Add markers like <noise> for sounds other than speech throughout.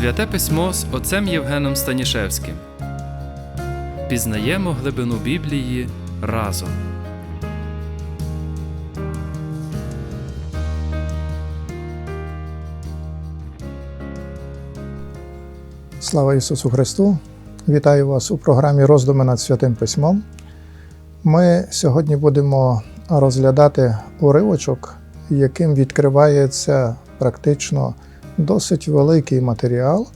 Святе письмо з отцем Євгеном Станішевським. Пізнаємо глибину Біблії разом. Слава Ісусу Христу! Вітаю вас у програмі Роздуми над Святим Письмом. Ми сьогодні будемо розглядати уривочок, яким відкривається практично досить великий матеріал,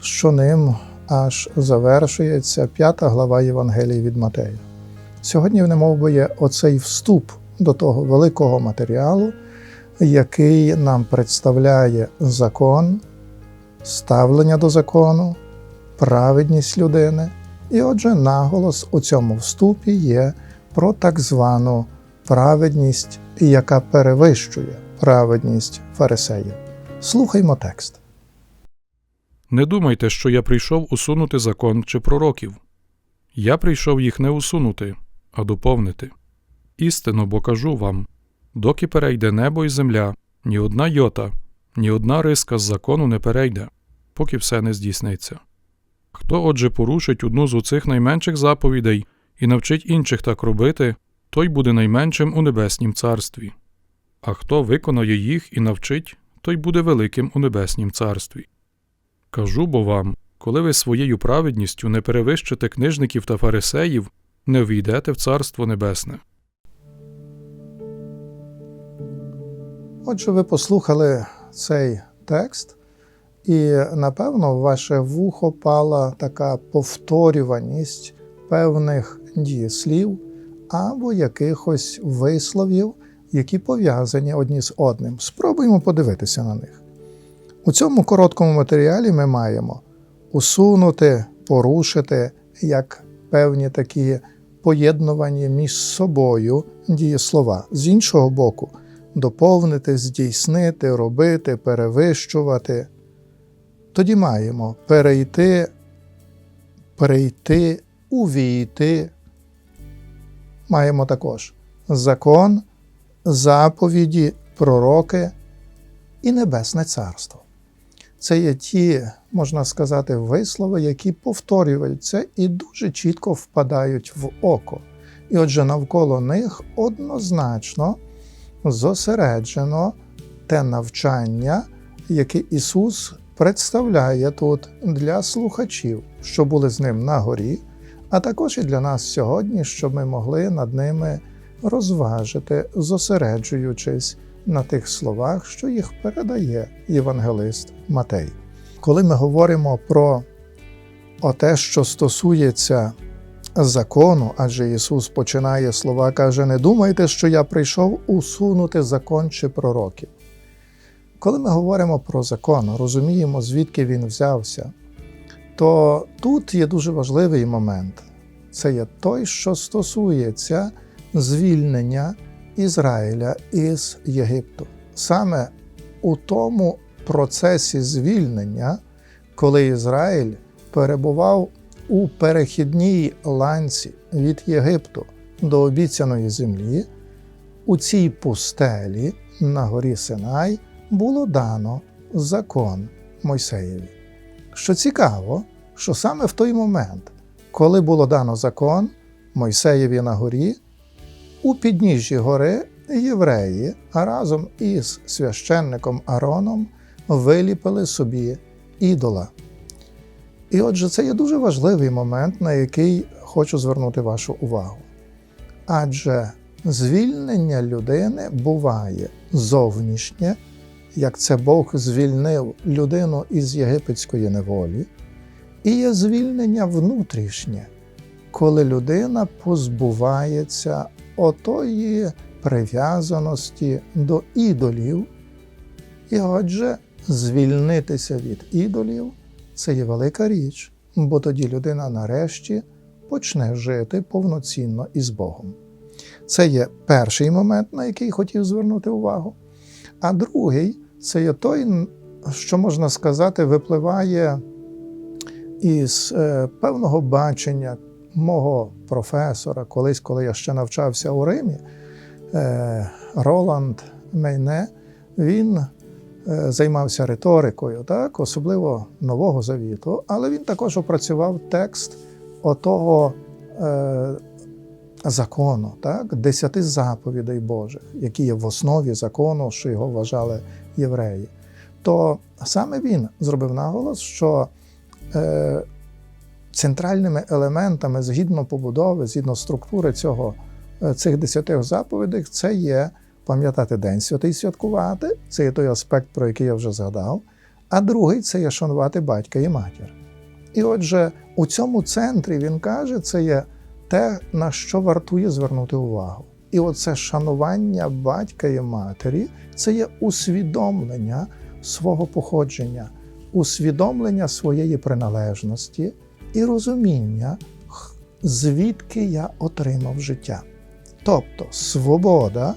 що ним аж завершується п'ята глава Євангелії від Матея. Сьогодні, немов би, є оцей вступ до того великого матеріалу, який нам представляє закон, ставлення до закону, праведність людини. І отже, наголос у цьому вступі є про так звану праведність, яка перевищує праведність фарисеїв. Слухаймо текст. Не думайте, що я прийшов усунути закон чи пророків. Я прийшов їх не усунути, а доповнити. Істинно, бо кажу вам доки перейде небо і земля, ні одна йота, ні одна риска з закону не перейде, поки все не здійсниться. Хто отже порушить одну з оцих найменших заповідей і навчить інших так робити, той буде найменшим у небеснім царстві. А хто виконає їх і навчить, той буде великим у небеснім царстві. Кажу бо вам, коли ви своєю праведністю не перевищите книжників та фарисеїв, не війдете в Царство Небесне. Отже, ви послухали цей текст, і напевно в ваше вухо пала така повторюваність певних дієслів або якихось висловів, які пов'язані одні з одним. Спробуємо подивитися на них. У цьому короткому матеріалі ми маємо усунути, порушити як певні такі поєднувані між собою дієслова. З іншого боку, доповнити, здійснити, робити, перевищувати. Тоді маємо перейти, перейти, увійти. Маємо також закон, заповіді, пророки і Небесне Царство. Це є ті, можна сказати, вислови, які повторюються і дуже чітко впадають в око. І отже, навколо них однозначно зосереджено те навчання, яке Ісус представляє тут для слухачів, що були з ним на горі, а також і для нас сьогодні, щоб ми могли над ними розважити, зосереджуючись на тих словах, що їх передає євангелист Матей. Коли ми говоримо про те, що стосується закону, адже Ісус починає слова, каже: Не думайте, що я прийшов усунути закон чи пророків. Коли ми говоримо про закон, розуміємо, звідки він взявся, то тут є дуже важливий момент. Це є той, що стосується звільнення Ізраїля із Єгипту. Саме у тому процесі звільнення, коли Ізраїль перебував у перехідній ланці від Єгипту до обіцяної землі, у цій пустелі на горі Синай було дано закон Мойсеєві. Що цікаво, що саме в той момент, коли було дано закон Мойсеєві на горі, у підніжжі гори євреї разом із священником Ароном виліпили собі ідола. І отже, це є дуже важливий момент, на який хочу звернути вашу увагу. Адже звільнення людини буває зовнішнє, як це Бог звільнив людину із єгипетської неволі, і є звільнення внутрішнє, коли людина позбувається отої прив'язаності до ідолів. І отже, звільнитися від ідолів це є велика річ, бо тоді людина нарешті почне жити повноцінно із Богом. Це є перший момент, на який хотів звернути увагу. А другий це є той, що можна сказати, випливає із е, певного бачення мого професора, колись, коли я ще навчався у Римі, е, Роланд Мейне, він е, займався риторикою, так, особливо Нового Завіту, але він також опрацював текст отого е, закону, так, десяти заповідей Божих, які є в основі закону, що його вважали євреї. То саме він зробив наголос, що центральними елементами згідно побудови, згідно структури цього, е, цих десяти заповідей, це є пам'ятати День святий святкувати, це є той аспект, про який я вже згадав. А другий це є шанувати батька і матір. І отже, у цьому центрі він каже, це є те, на що вартує звернути увагу. І оце шанування батька і матері це є усвідомлення свого походження, усвідомлення своєї приналежності і розуміння, звідки я отримав життя. Тобто свобода,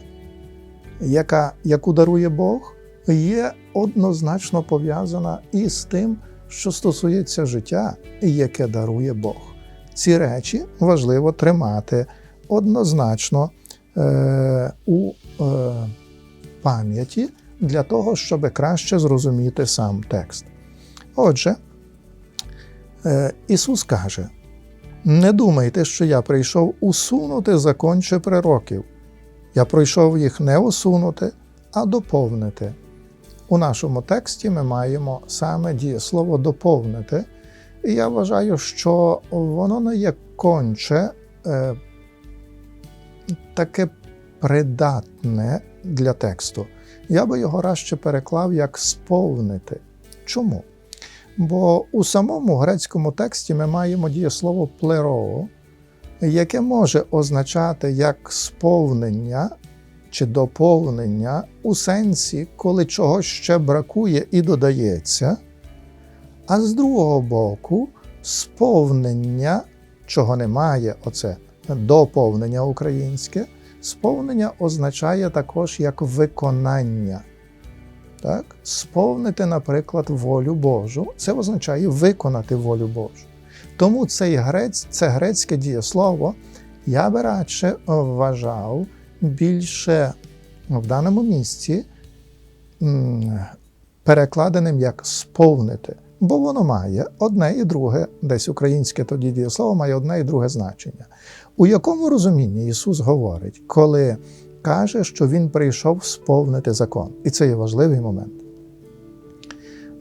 яка, яку дарує Бог, є однозначно пов'язана із тим, що стосується життя, яке дарує Бог. Ці речі важливо тримати однозначно е, у е, пам'яті для того, щоб краще зрозуміти сам текст. Отже, Ісус каже: не думайте, що я прийшов усунути закон чи прироків. Я прийшов їх не усунути, а доповнити. У нашому тексті ми маємо саме дієслово доповнити. І я вважаю, що воно не є конче е, таке придатне для тексту. Я би його радше переклав як сповнити. Чому? Бо у самому грецькому тексті ми маємо дієслово плеро, яке може означати як сповнення чи доповнення у сенсі, коли чогось ще бракує і додається, а з другого боку, сповнення, чого немає, оце доповнення українське, сповнення означає також як виконання. Так? Сповнити, наприклад, волю Божу, це означає виконати волю Божу. Тому цей грець, це грецьке дієслово я би радше вважав більше в даному місці перекладеним як сповнити, бо воно має одне і друге, десь українське тоді дієслово має одне і друге значення. У якому розумінні Ісус говорить, коли каже, що Він прийшов сповнити закон? І це є важливий момент.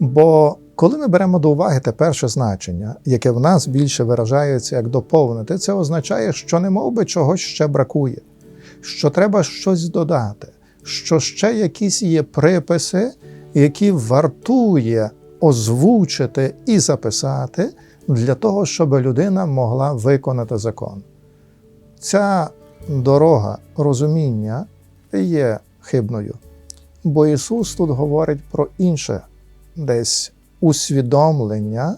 Бо коли ми беремо до уваги те перше значення, яке в нас більше виражається як доповнити, це означає, що не би чогось ще бракує, що треба щось додати, що ще якісь є приписи, які вартує озвучити і записати для того, щоб людина могла виконати закон. Ця дорога розуміння є хибною, бо Ісус тут говорить про інше десь усвідомлення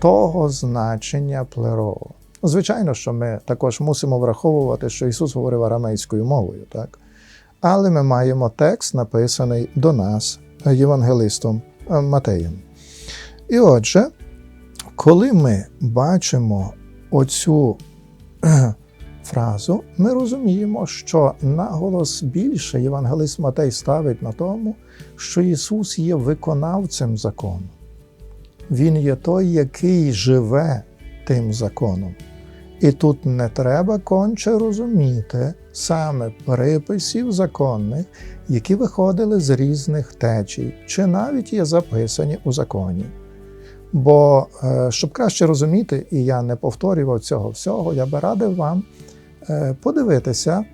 того значення плероу. Звичайно, що ми також мусимо враховувати, що Ісус говорив арамейською мовою, так? але ми маємо текст, написаний до нас євангелистом е, Матеєм. І отже, коли ми бачимо оцю фразу, ми розуміємо, що наголос більше євангелист Матей ставить на тому, що Ісус є виконавцем закону. Він є той, який живе тим законом. І тут не треба конче розуміти саме приписів законних, які виходили з різних течій, чи навіть є записані у законі. Бо, е, щоб краще розуміти, і я не повторював цього всього, я би радив вам подивитися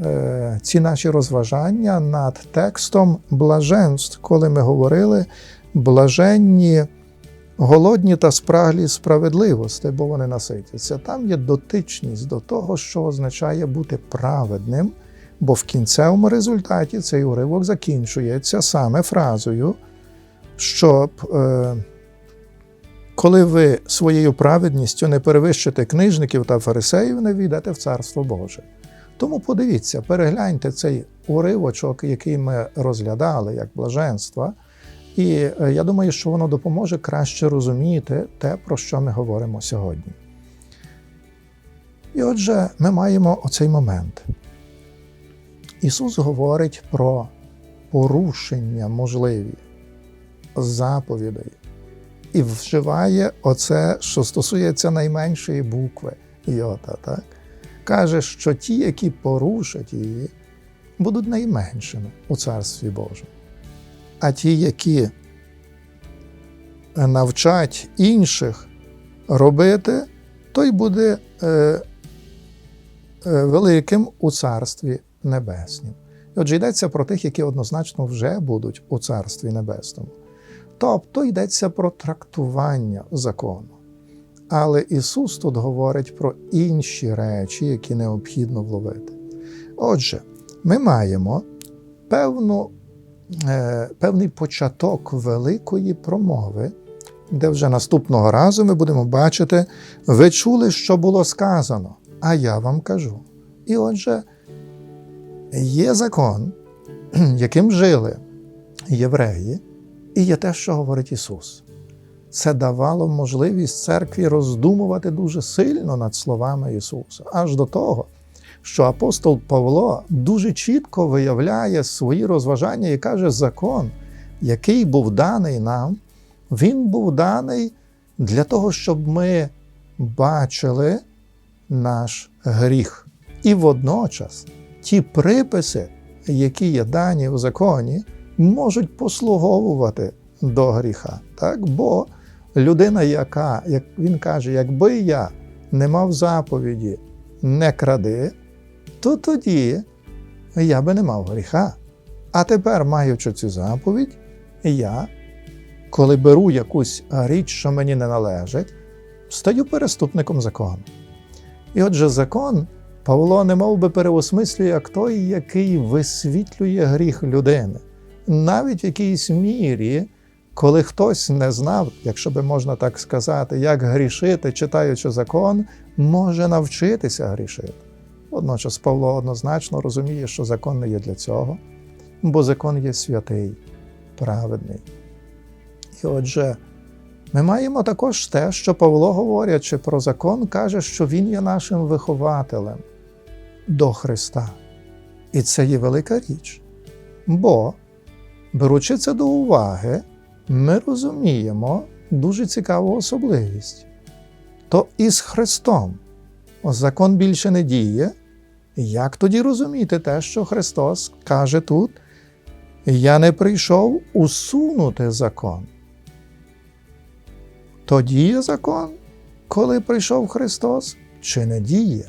е, ці наші розважання над текстом блаженств, коли ми говорили блаженні голодні та спраглі справедливості, бо вони наситяться. Там є дотичність до того, що означає бути праведним, бо в кінцевому результаті цей уривок закінчується саме фразою, щоб е, коли ви своєю праведністю не перевищите книжників та фарисеїв, не війдете в Царство Боже. Тому подивіться, перегляньте цей уривочок, який ми розглядали як блаженство. І е, я думаю, що воно допоможе краще розуміти те, про що ми говоримо сьогодні. І отже, ми маємо оцей момент. Ісус говорить про порушення можливі заповідей. І вживає оце, що стосується найменшої букви Йота. Так? Каже, що ті, які порушать її, будуть найменшими у Царстві Божому. А ті, які навчать інших робити, той буде е, е, великим у Царстві Небеснім. І отже, йдеться про тих, які однозначно вже будуть у Царстві Небесному. Тобто йдеться про трактування закону. Але Ісус тут говорить про інші речі, які необхідно вловити. Отже, ми маємо певну, е, певний початок великої промови, де вже наступного разу ми будемо бачити, ви чули, що було сказано, а я вам кажу. І отже, є закон, <clears throat> яким жили євреї, і є те, що говорить Ісус. Це давало можливість церкві роздумувати дуже сильно над словами Ісуса, аж до того, що апостол Павло дуже чітко виявляє свої розважання і каже, закон, який був даний нам, він був даний для того, щоб ми бачили наш гріх. І водночас ті приписи, які є дані у законі, можуть послуговувати до гріха. Так? Бо людина, яка, як він каже, якби я не мав заповіді не кради, то тоді я би не мав гріха. А тепер, маючи цю заповідь, я, коли беру якусь річ, що мені не належить, стаю переступником закону. І отже, закон Павло не мов би переосмислює як той, який висвітлює гріх людини. Навіть в якійсь мірі, коли хтось не знав, якщо би можна так сказати, як грішити, читаючи закон, може навчитися грішити. Водночас Павло однозначно розуміє, що закон не є для цього, бо закон є святий, праведний. І отже, ми маємо також те, що Павло, говорячи про закон, каже, що він є нашим вихователем до Христа. І це є велика річ. Бо, беручи це до уваги, ми розуміємо дуже цікаву особливість. То із Христом закон більше не діє. Як тоді розуміти те, що Христос каже тут: Я не прийшов усунути закон. То діє закон, коли прийшов Христос, чи не діє?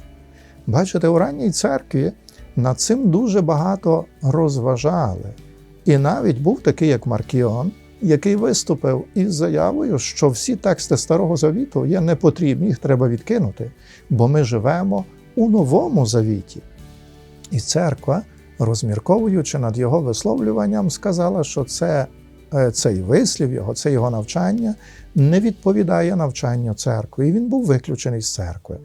Бачите, у ранній церкві над цим дуже багато розважали. І навіть був такий, як Маркіон, який виступив із заявою, що всі тексти Старого Завіту є непотрібні, їх треба відкинути, бо ми живемо у новому завіті. І церква, розмірковуючи над його висловлюванням, сказала, що це, е, цей вислів його, це його навчання не відповідає навчанню церкви, і він був виключений з церкви.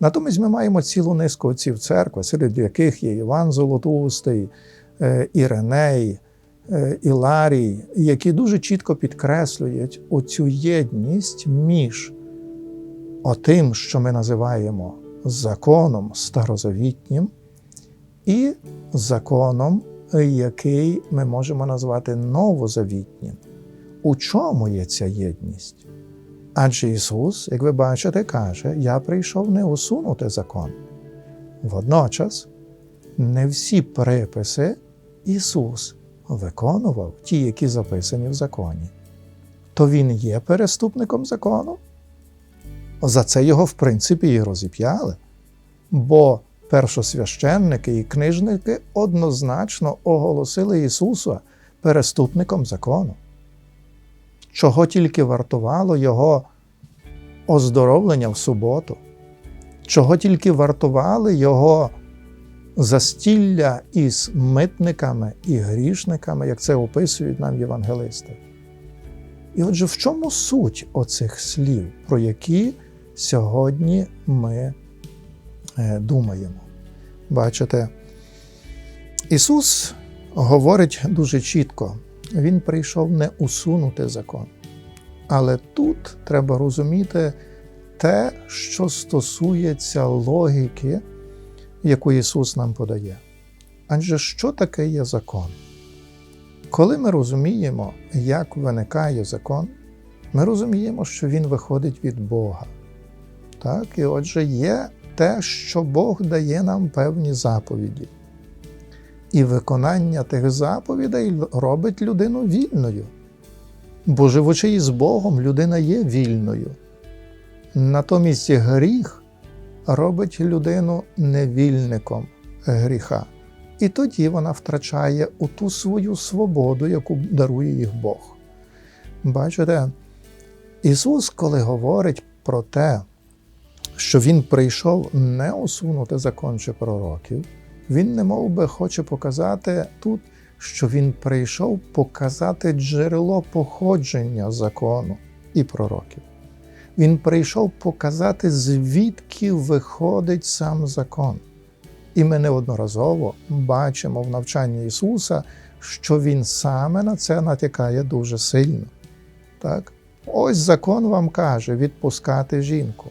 Натомість ми маємо цілу низку отців церкви, серед яких є Іван Золотоустий, е, Іреней, е, Іларій, які дуже чітко підкреслюють оцю єдність між отим, що ми називаємо законом старозавітнім, і законом, який ми можемо назвати новозавітнім. У чому є ця єдність? Адже Ісус, як ви бачите, каже: Я прийшов не усунути закон. Водночас, не всі приписи Ісус виконував, ті, які записані в законі. То Він є переступником закону. За це його, в принципі, і розіп'яли. Бо першосвященники і книжники однозначно оголосили Ісуса переступником закону чого тільки вартувало Його оздоровлення в суботу, чого тільки вартували Його застілля із митниками і грішниками, як це описують нам євангелисти. І отже, в чому суть оцих слів, про які сьогодні ми е, думаємо? Бачите, Ісус говорить дуже чітко. Він прийшов не усунути закон. Але тут треба розуміти те, що стосується логіки, яку Ісус нам подає. Адже що таке є закон? Коли ми розуміємо, як виникає закон, ми розуміємо, що він виходить від Бога. Так? І отже, є те, що Бог дає нам певні заповіді. І виконання тих заповідей робить людину вільною. Бо живучи із Богом, людина є вільною. Натомість гріх робить людину невільником гріха. І тоді вона втрачає у ту свою свободу, яку дарує їх Бог. Бачите, Ісус, коли говорить про те, що Він прийшов не усунути закон чи пророків, Він не мов би хоче показати тут, що Він прийшов показати джерело походження закону і пророків. Він прийшов показати, звідки виходить сам закон. І ми неодноразово бачимо в навчанні Ісуса, що Він саме на це натякає дуже сильно. Так? Ось закон вам каже відпускати жінку,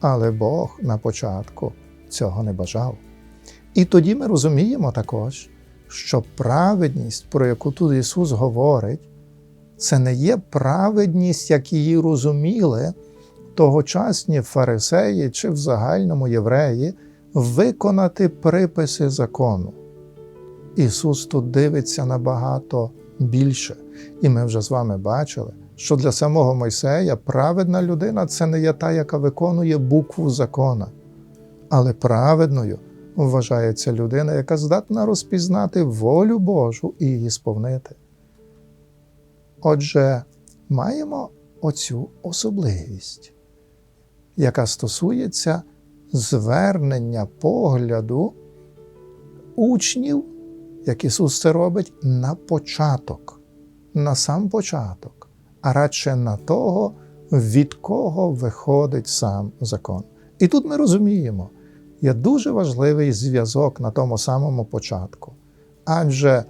але Бог на початку цього не бажав. І тоді ми розуміємо також, що праведність, про яку тут Ісус говорить, це не є праведність, як її розуміли тогочасні фарисеї чи в загальному євреї виконати приписи закону. Ісус тут дивиться набагато більше. І ми вже з вами бачили, що для самого Мойсея праведна людина це не є та, яка виконує букву закона, але праведною вважається людина, яка здатна розпізнати волю Божу і її сповнити. Отже, маємо оцю особливість, яка стосується звернення погляду учнів, як Ісус це робить, на початок, на сам початок, а радше на того, від кого виходить сам закон. І тут ми розуміємо, є дуже важливий зв'язок на тому самому початку. Адже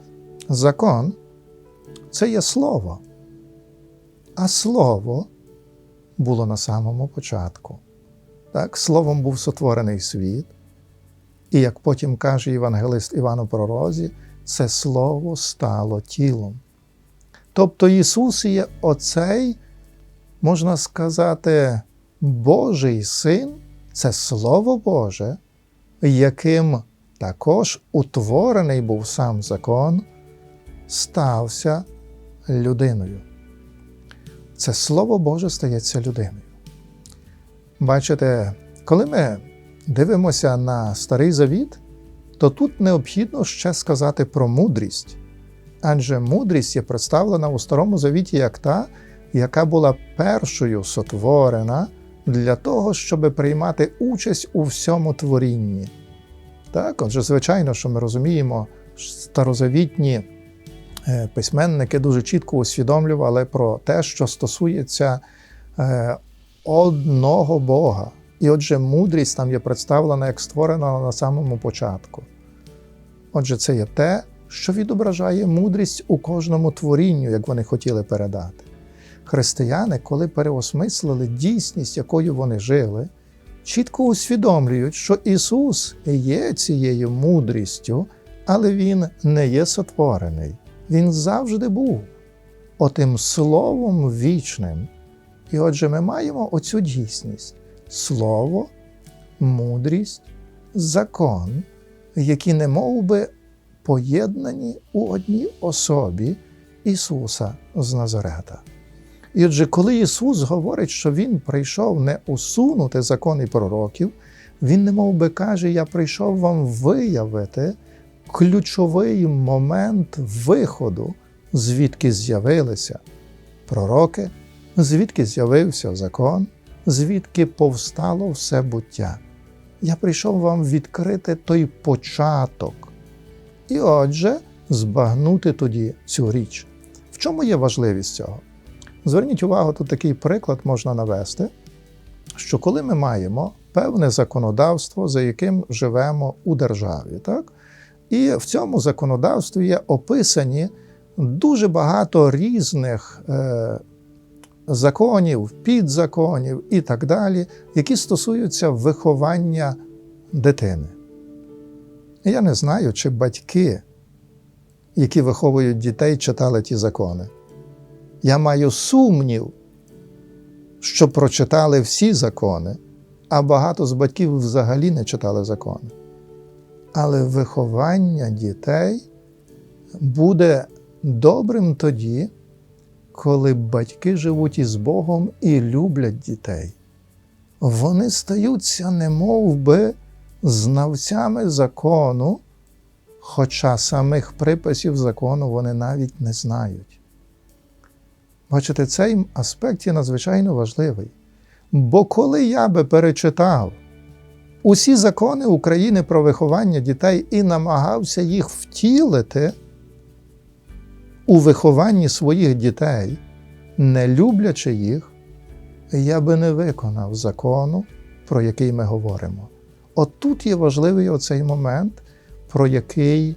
закон це є слово, а слово було на самому початку. Так, Словом був сотворений світ, і як потім каже євангелист Іван у Пророзі, це слово стало тілом. Тобто Ісус є оцей, можна сказати, Божий син, це Слово Боже, яким також утворений був сам закон, стався людиною. Це Слово Боже стається людиною. Бачите, коли ми дивимося на Старий Завіт, то тут необхідно ще сказати про мудрість. Адже мудрість є представлена у Старому Завіті як та, яка була першою сотворена для того, щоб приймати участь у всьому творінні. Так, отже, звичайно, що ми розуміємо, старозавітні письменники дуже чітко усвідомлювали про те, що стосується е, одного Бога. І отже, мудрість там є представлена як створена на самому початку. Отже, це є те, що відображає мудрість у кожному творінню, як вони хотіли передати. Християни, коли переосмислили дійсність, якою вони жили, чітко усвідомлюють, що Ісус є цією мудрістю, але Він не є сотворений. Він завжди був отим Словом вічним. І отже, ми маємо оцю дійсність слово, мудрість, закон, які не мов би поєднані у одній особі Ісуса з Назарета. І отже, коли Ісус говорить, що Він прийшов не усунути закони пророків, Він не мов би каже, я прийшов вам виявити ключовий момент виходу, звідки з'явилися пророки, звідки з'явився закон, звідки повстало все буття. Я прийшов вам відкрити той початок. І отже, збагнути тоді цю річ. В чому є важливість цього? Зверніть увагу, тут такий приклад можна навести, що коли ми маємо певне законодавство, за яким живемо у державі, так? І в цьому законодавстві є описані дуже багато різних е, законів, підзаконів і так далі, які стосуються виховання дитини. Я не знаю, чи батьки, які виховують дітей, читали ті закони. Я маю сумнів, що прочитали всі закони, а багато з батьків взагалі не читали закони. Але виховання дітей буде добрим тоді, коли батьки живуть із Богом і люблять дітей. Вони стаються немов би знавцями закону, хоча самих приписів закону вони навіть не знають. Бачите, цей аспект є надзвичайно важливий. Бо коли я би перечитав усі закони України про виховання дітей і намагався їх втілити у вихованні своїх дітей, не люблячи їх, я би не виконав закону, про який ми говоримо. От тут є важливий оцей момент, про який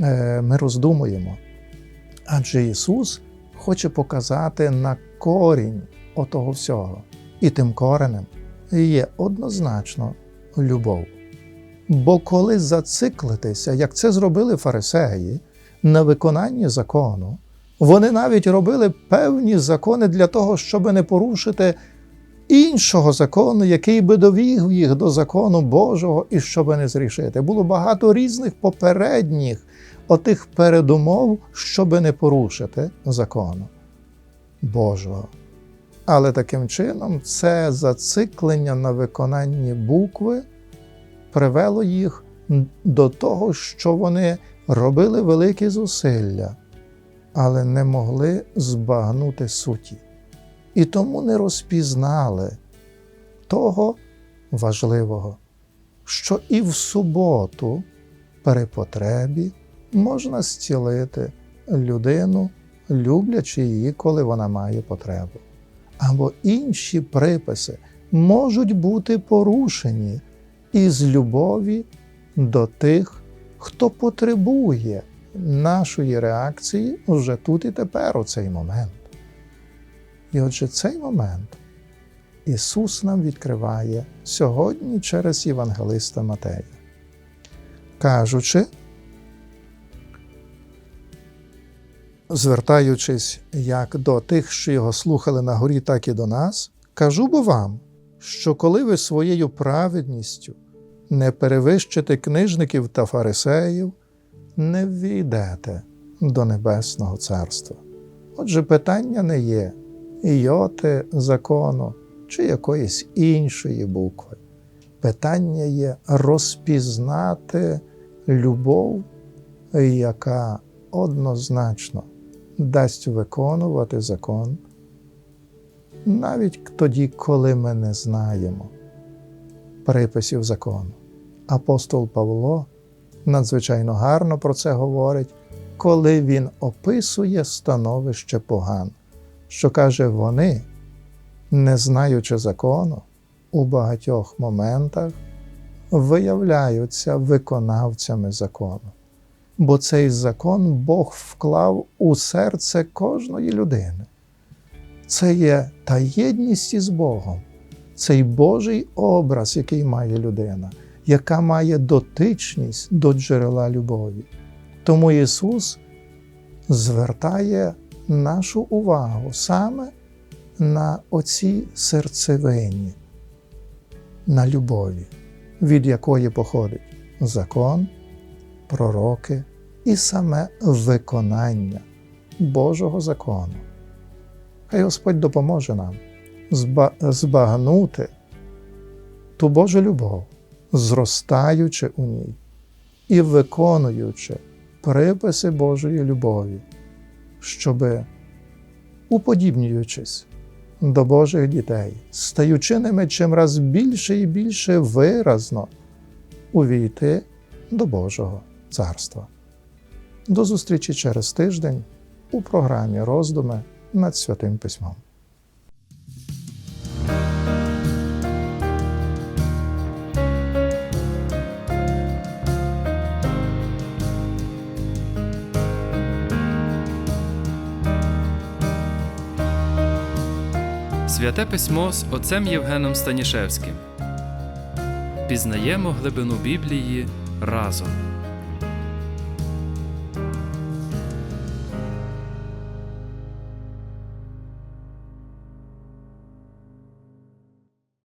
е, ми роздумуємо. Адже Ісус хоче показати на корінь отого всього. І тим коренем є однозначно любов. Бо коли зациклитися, як це зробили фарисеї, на виконанні закону, вони навіть робили певні закони для того, щоб не порушити іншого закону, який би довів їх до закону Божого і щоб не зрішити. Було багато різних попередніх отих передумов, щоб не порушити закону Божого. Але таким чином це зациклення на виконанні букви привело їх до того, що вони робили великі зусилля, але не могли збагнути суті. І тому не розпізнали того важливого, що і в суботу при потребі можна зцілити людину, люблячи її, коли вона має потребу. Або інші приписи можуть бути порушені із любові до тих, хто потребує нашої реакції вже тут і тепер у цей момент. І отже, цей момент Ісус нам відкриває сьогодні через Євангелиста Матея, кажучи, звертаючись як до тих, що його слухали на горі, так і до нас, кажу бо вам, що коли ви своєю праведністю не перевищите книжників та фарисеїв, не ввійдете до Небесного Царства. Отже, питання не є іоти закону чи якоїсь іншої букви. Питання є розпізнати любов, яка однозначно дасть виконувати закон, навіть тоді, коли ми не знаємо приписів закону. Апостол Павло надзвичайно гарно про це говорить, коли він описує становище поган, що каже, вони, не знаючи закону, у багатьох моментах виявляються виконавцями закону. Бо цей закон Бог вклав у серце кожної людини. Це є та єдність із Богом, цей Божий образ, який має людина, яка має дотичність до джерела любові. Тому Ісус звертає нашу увагу саме на оці серцевині, на любові, від якої походить закон, пророки і саме виконання Божого закону. Хай Господь допоможе нам збагнути ту Божу любов, зростаючи у ній і виконуючи приписи Божої любові, щоби, уподібнюючись до Божих дітей, стаючи ними чимраз більше і більше виразно увійти до Божого царства. До зустрічі через тиждень у програмі Роздуми над Святим Письмом. Святе письмо з отцем Євгеном Станішевським. Пізнаємо глибину Біблії разом.